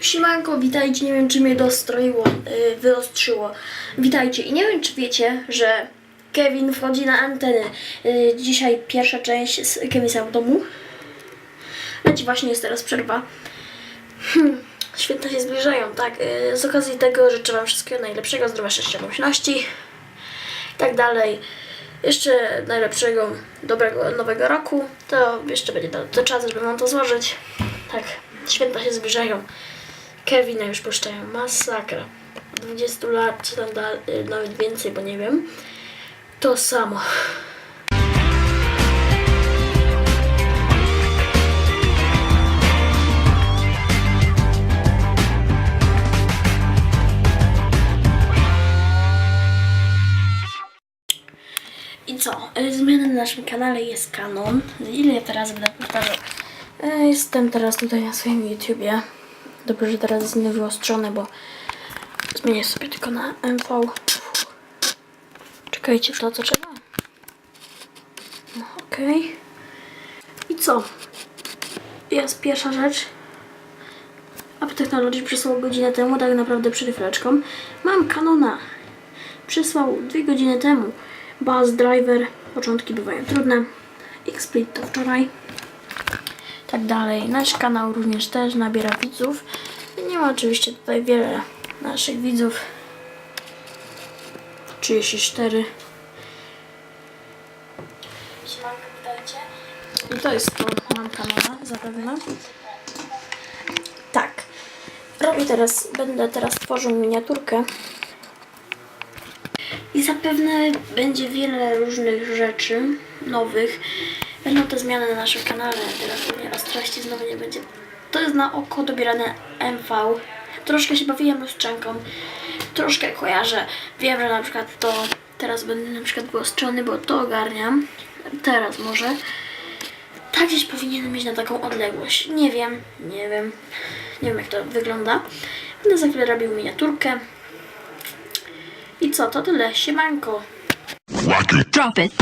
Siemanko, witajcie, nie wiem czy mnie dostroiło, yy, wyostrzyło. Witajcie i nie wiem czy wiecie, że Kevin wchodzi na antenę. Yy, dzisiaj pierwsza część z Kevina w domu. Leci właśnie jest teraz przerwa. Hmm, święta się zbliżają, tak. Yy, z okazji tego życzę Wam wszystkiego najlepszego, zdrowia, szczęścia, pomyślności i tak dalej. Jeszcze najlepszego, dobrego nowego roku. To jeszcze będzie to, to czas, żeby Wam to złożyć. Tak, święta się zbliżają. Kevina już puszczają. Masakra. 20 lat, czy tam da, y, nawet więcej, bo nie wiem. To samo. I co? Y, Zmiany na naszym kanale jest kanon. Ile teraz będę powtarzał? Y, Jestem teraz tutaj na swoim YouTubie. Dobrze, że teraz jest niewyostrzone, bo zmienię sobie tylko na MV. Czekajcie, to co trzeba? No, okej. I co? Jest pierwsza rzecz. App Technology przysłał godzinę temu, tak naprawdę przed chwileczką. Mam Canona. Przysłał dwie godziny temu. Buzz Driver. Początki bywają trudne. Xsplit to wczoraj tak dalej. Nasz kanał również też nabiera widzów. Nie ma oczywiście tutaj wiele naszych widzów. 34. I to jest to, mam kanała zapewne. Tak. Robię teraz, będę teraz tworzył miniaturkę. I zapewne będzie wiele różnych rzeczy nowych. Będą te zmiany na naszym kanale. Teraz pewnie ostrości znowu nie będzie. To jest na oko dobierane MV. Troszkę się bawiłem lustrzanką. Troszkę kojarzę. Wiem, że na przykład to teraz będę na przykład wyostrzony, bo to ogarniam. Teraz może. Tak gdzieś powinienem mieć na taką odległość. Nie wiem, nie wiem. Nie wiem jak to wygląda. Będę za chwilę robił miniaturkę. I co, to tyle. Siemanko. Drop it.